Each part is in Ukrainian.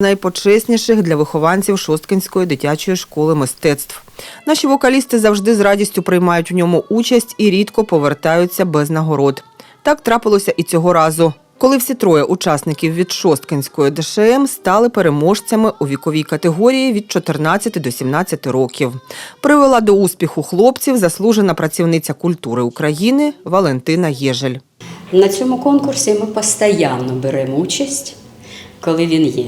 найпочесніших для вихованців Шосткинської дитячої школи мистецтв. Наші вокалісти завжди з радістю приймають у ньому участь і рідко повертаються без нагород. Так трапилося і цього разу. Коли всі троє учасників від Шосткинської ДШМ стали переможцями у віковій категорії від 14 до 17 років, привела до успіху хлопців заслужена працівниця культури України Валентина Єжель. На цьому конкурсі ми постійно беремо участь, коли він є.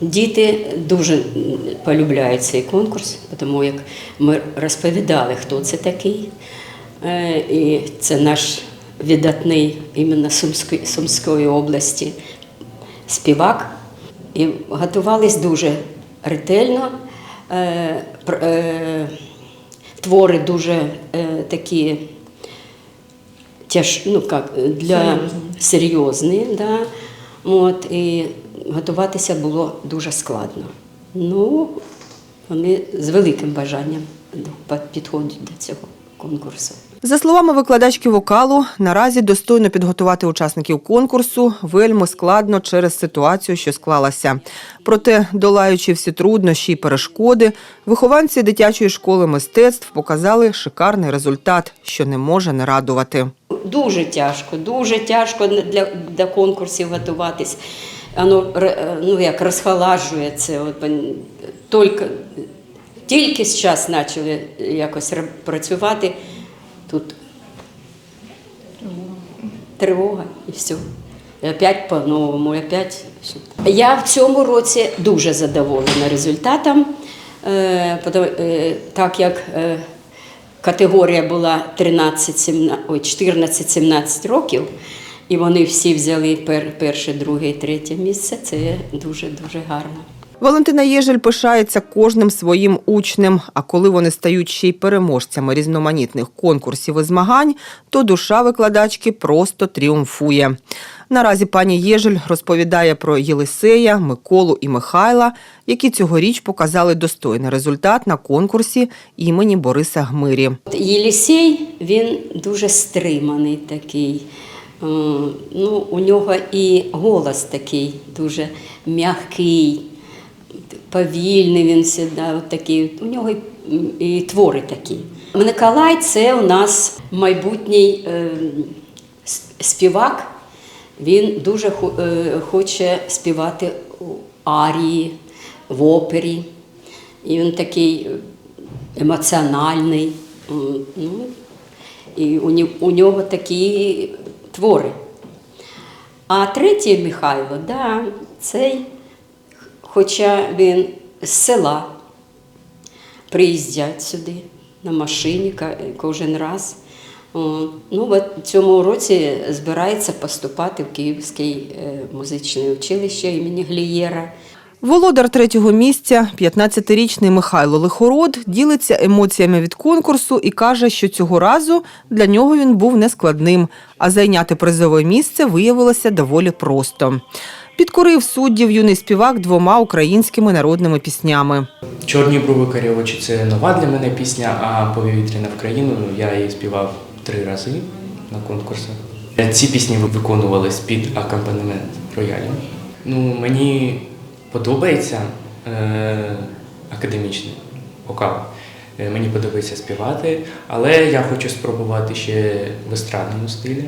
Діти дуже полюбляють цей конкурс, тому як ми розповідали, хто це такий. Е, І це наш видатний іменно Сумської, Сумської області співак. І готувались дуже ретельно. Е, е, Твори дуже такі тяж, ну, как, для серйозні, да. От, і готуватися було дуже складно. Ну, вони з великим бажанням до- підходять до цього конкурсу. За словами викладачки вокалу, наразі достойно підготувати учасників конкурсу вельми складно через ситуацію, що склалася. Проте, долаючи всі труднощі й перешкоди, вихованці дитячої школи мистецтв показали шикарний результат, що не може не радувати. Дуже тяжко, дуже тяжко для, для конкурсів готуватись. Воно ре- ну, як розхолажує це. От, тільки, тільки зараз почали якось працювати. Тут тривога і все. І опять по-новому, опять. Я в цьому році дуже задоволена результатом, е, е, так як е, категорія була 13, 14-17 років, і вони всі взяли пер, перше, друге і третє місце. Це дуже-дуже гарно. Валентина Єжель пишається кожним своїм учнем. А коли вони стають ще й переможцями різноманітних конкурсів і змагань, то душа викладачки просто тріумфує. Наразі пані Єжель розповідає про Єлисея, Миколу і Михайла, які цьогоріч показали достойний результат на конкурсі імені Бориса Гмирі. Єлісей він дуже стриманий такий. Е, Ну, у нього і голос такий дуже м'який, повільний він завжди такий. У нього і, і твори такі. Миколай це у нас майбутній е, співак. Він дуже е, хоче співати у арії, в опері. І він такий емоціональний. Ну, і у нього такі твори. А третій Михайло, да, цей, хоча він з села, приїздять сюди на машині кожен раз. Ну, от цьому році збирається поступати в Київське е, музичне училище імені Глієра. Володар третього місця, 15-річний Михайло Лихород, ділиться емоціями від конкурсу і каже, що цього разу для нього він був нескладним, а зайняти призове місце виявилося доволі просто. Підкорив суддів юний співак двома українськими народними піснями. Чорні брови карі очі це нова для мене пісня, а повітряна в країну я її співав три рази на конкурсах. Ці пісні виконувались під акомпанемент роялю. Ну, мені подобається е, академічний вокал. Е, Мені подобається співати, але я хочу спробувати ще в естрадному стилі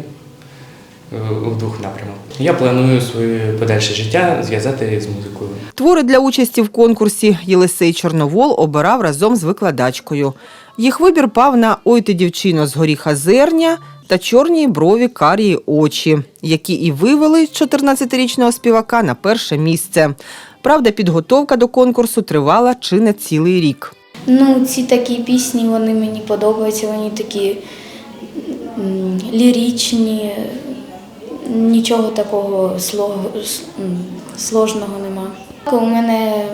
е, у двох напрямах. Я планую своє подальше життя зв'язати з музикою. Твори для участі в конкурсі Єлисей Чорновол обирав разом з викладачкою. Їх вибір пав на «Ой ти, дівчино, з горіха зерня» та чорні брові карії очі, які і вивели 14-річного співака на перше місце. Правда, підготовка до конкурсу тривала чи не цілий рік. Ну, ці такі пісні вони мені подобаються, вони такі ліричні, нічого такого сложного нема. У мене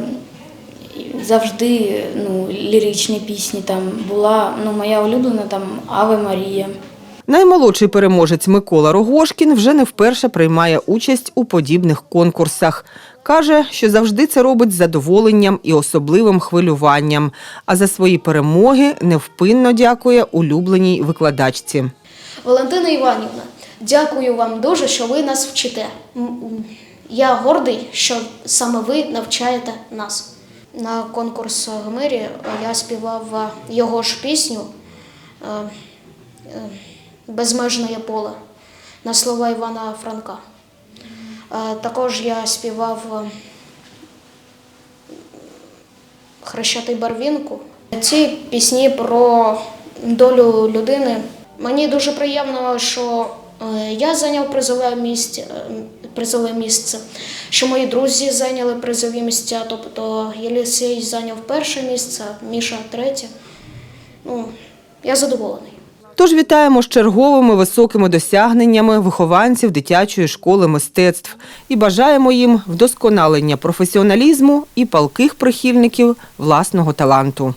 завжди ну, ліричні пісні там була. Ну, моя улюблена там Аве Марія. Наймолодший переможець Микола Рогошкін вже не вперше приймає участь у подібних конкурсах. Каже, що завжди це робить з задоволенням і особливим хвилюванням. А за свої перемоги невпинно дякує улюбленій викладачці. Валентина Іванівна, дякую вам дуже, що ви нас вчите. Я гордий, що саме ви навчаєте нас. На конкурс Гомері я співав його ж пісню е, е, Безмежне поле на слова Івана Франка. Е, Також я співав е, Хрещатий барвінку. Ці пісні про долю людини. Мені дуже приємно, що е, я зайняв призове місце, призове місце, що мої друзі зайняли призові місця. Тобто Єлісей зайняв перше місце, Міша третє. Ну, я задоволений. Тож вітаємо з черговими високими досягненнями вихованців дитячої школи мистецтв і бажаємо їм вдосконалення професіоналізму і палких прихильників власного таланту.